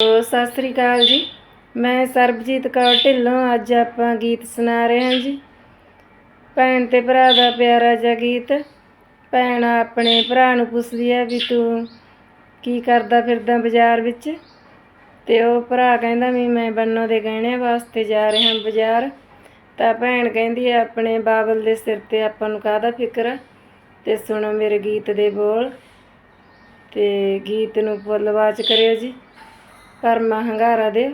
ਸਤਿ ਸ੍ਰੀ ਅਕਾਲ ਜੀ। ਮੈਂ ਸਰਬਜੀਤ ਕੌਰ ਢਿੱਲੋਂ, ਅੱਜ ਆਪਾਂ ਗੀਤ ਸੁਣਾ ਰਹੇ ਹਾਂ ਜੀ। ਭੈਣ ਤੇ ਭਰਾ ਦਾ ਪਿਆਰਾ ਜਿਹਾ ਗੀਤ। ਭੈਣ ਆਪਣੇ ਭਰਾ ਨੂੰ ਪੁੱਛਦੀ ਹੈ ਵੀ ਤੂੰ ਕੀ ਕਰਦਾ ਫਿਰਦਾ ਬਾਜ਼ਾਰ ਵਿੱਚ? ਤੇ ਉਹ ਭਰਾ ਕਹਿੰਦਾ ਵੀ ਮੈਂ ਬੰਨੋ ਦੇ ਗਹਿਣੇ ਵਾਸਤੇ ਜਾ ਰਿਹਾ ਬਾਜ਼ਾਰ। ਤਾਂ ਭੈਣ ਕਹਿੰਦੀ ਹੈ ਆਪਣੇ ਬਾਬਲ ਦੇ ਸਿਰ ਤੇ ਆਪਾਂ ਨੂੰ ਕਾਹਦਾ ਫਿਕਰ ਆ? ਤੇ ਸੁਣੋ ਮੇਰੇ ਗੀਤ ਦੇ ਬੋਲ। ਤੇ ਗੀਤ ਨੂੰ ਫੁੱਲਵਾਚ ਕਰਿਓ ਜੀ। ਭਰਮਾ ਹੰਗਾਰਾ ਦਿਓ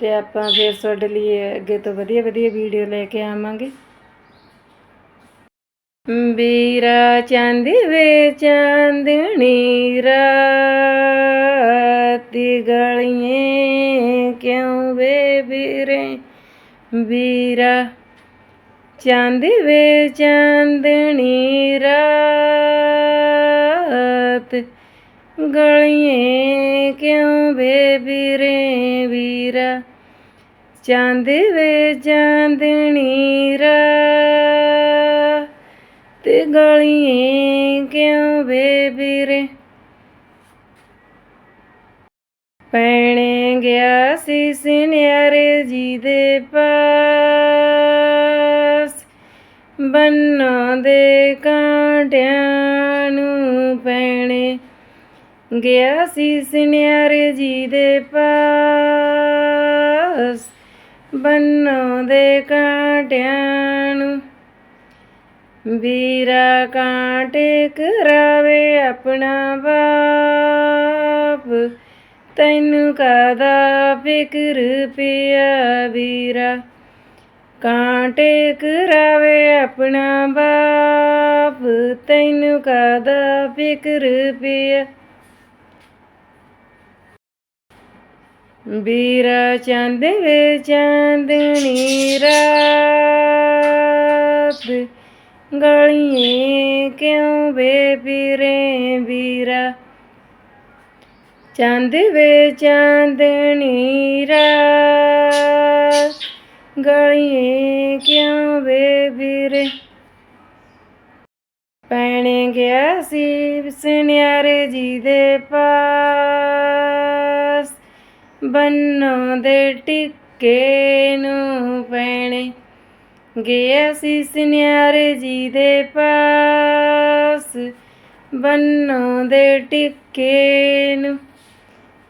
ਤੇ ਆਪਾਂ ਫਿਰ ਤੁਹਾਡੇ ਲਈ ਅੱਗੇ ਤੋਂ ਵਧੀਆ ਵਧੀਆ ਵੀਡੀਓ ਲੈ ਕੇ ਆਵਾਂਗੇ। ਵੀਰਾ ਚਾਂਦੀ ਵੇ ਚਾਂਦਣੀ ਰਾਤ ਗਲੀਆਂ ਕਿਉਂ ਵੇ ਵੀਰੇ? ਵੀਰਾ ਚਾਂਦੀ ਵੇ ਚਾਂਦਣੀ ਰਾਤ ਗਲੀਆਂ ਕਿਉਂ ਵੇ ਵੀਰੇ ਵੀਰਾ? ਚਾਂਦੀ ਵੇ ਚਾਂਦਣੀ ਰਾਤ ਤੇ ਗਲੀਆਂ ਕਿਉਂ ਵੇ ਵੀਰੇ ਪੈਣੇ ਗਿਆ ਸੀ ਸਿਨਿਆਰੇ ਜੀ ਦੇ ਪਾਸ। ਬੰਨਾਂ ਦੇ ਕਾਂਟਿਆਂ ਨੂੰ ਪੈਣੇ ਗਿਆ ਸੀ ਸੁਨਿਆਰੇ ਜੀ ਦੇ ਪਾਸ ਬੰਨੋ ਦੇ ਕਾਂਟਿਆਂ ਨੂੰ। ਵੀਰਾ ਕਾਂਟੇ ਕਰਾਵੇ ਆਪਣਾ ਬਾਪ, ਤੈਨੂੰ ਕਾਦਾ ਫਿਕਰ ਪਿਆ ਵੀਰਾ? ਕਾਂਟੇ ਕਰਾਵੇ ਆਪਣਾ ਬਾਪ, ਤੈਨੂੰ ਕਾਦਾ ਫਿਕਰ ਪਿਆ? ਵੀਰਾ ਚੰਦ ਵੇ ਚਾਂਦਣੀ ਰਾਤ। ਗਲੀਆਂ ਕਿਉਂ ਵੇ ਪੀਰੇ ਵੀਰਾ? ਚੰਦ ਵੇ ਚਾਂਦਣੀ ਰਾਤ। ਗਲੀਆਂ ਕਿਉਂ ਵੇ ਵੀਰੇ? ਪੈਣੇ ਗਿਆ ਸੀ ਸੁਨਿਆਰੇ ਜੀ ਦੇ ਪਾਸ। ਬੰਨੋ ਦੇ ਟਿੱਕੇ ਨੂੰ ਪੈਣੇ। ਗਿਆ ਸੀ ਸੁਨਿਆਰੇ ਜੀ ਦੇ ਪਾਸ ਬੰਨੋ ਦੇ ਟਿੱਕੇ ਨੂੰ।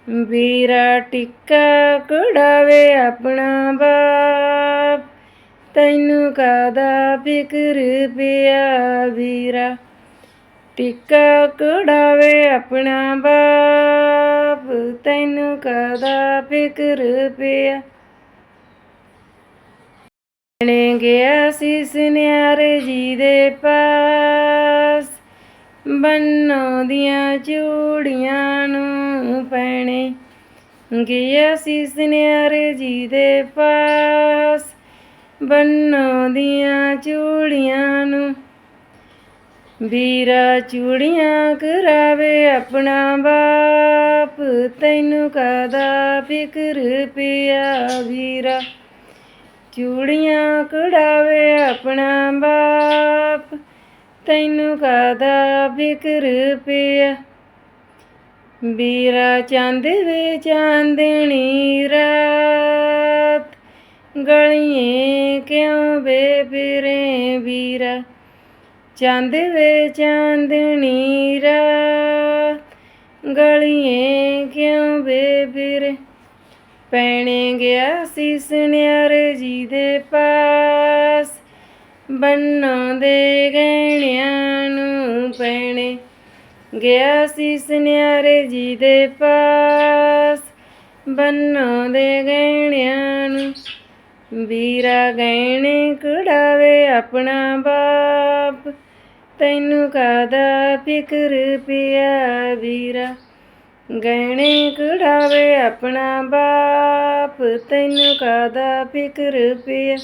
ਵੀਰਾ ਟਿੱਕਾ ਕੁੜਾਵੇ ਆਪਣਾ ਬਾਪ, ਤੈਨੂੰ ਕਾਦਾ ਫਿਕਰ ਪਿਆ ਵੀਰਾ? ਟਿੱਕਾ ਕਢਾਵੇ ਆਪਣਾ ਬਾਪ, ਤੈਨੂੰ ਕਦਾ ਫਿਕਰ ਪਿਆ? ਨੇ ਗਿਆ ਸੀ ਸੁਨਿਆਰੇ ਜੀ ਦੇ ਪਾਸ ਬੰਨੋ ਦੀਆਂ ਚੂੜੀਆਂ ਨੂੰ ਪੈਣੇ। ਗਿਆ ਸੀ ਸੁਨਿਆਰੇ ਜੀ ਦੇ ਪਾਸ ਬੰਨੋ ਦੀਆਂ ਚੂੜੀਆਂ ਨੂੰ ਵੀਰਾ ਚੂੜੀਆਂ ਕਰਾਵੇ ਆਪਣਾ ਬਾਪ, ਤੈਨੂੰ ਕਾਦਾ ਫਿਕਰ ਪਿਆ ਵੀਰਾ? ਚੂੜੀਆਂ ਕਢਾਵੇ ਆਪਣਾ ਬਾਪ, ਤੈਨੂੰ ਕਾਦਾ ਫਿਕਰ ਪਿਆ? ਵੀਰਾ ਚੰਦ ਵੇ ਚਾਂਦਣੀ ਰਾਤ ਗਲੀਆਂ ਕਿਉਂ ਵੇ ਵੀਰਾ? ਚੰਦ ਵੇ ਚਾਂਦਣੀ ਰਾਤ ਗਲੀਆਂ ਕਿਉਂ ਵੇ ਫਿਰੇ ਪੈਣੇ ਗਿਆ ਸੀ ਸੁਨਿਆਰੇ ਜੀ ਦੇ ਪਾਸ ਬੰਨੋ ਦੇ ਗਹਿਣਿਆਂ ਨੂੰ ਪੈਣੇ ਗਿਆ ਸੀ ਜੀ ਦੇ ਪਾਸ ਬੰਨੋ ਦੇ ਗਹਿਣਿਆਂ ਨੂੰ। ਵੀਰਾ ਗਹਿਣੇ ਕਢਾਵੇ ਆਪਣਾ ਬਾਪ ਤੈਨੂੰ ਕਾਦਾ ਫਿਕਰ ਪਿਆ ਵੀਰਾ? ਗਹਿਣੇ ਕਢਾਵੇ ਆਪਣਾ ਬਾਪ ਤੈਨੂੰ ਕਾਦਾ ਫਿਕਰ ਪਿਆ?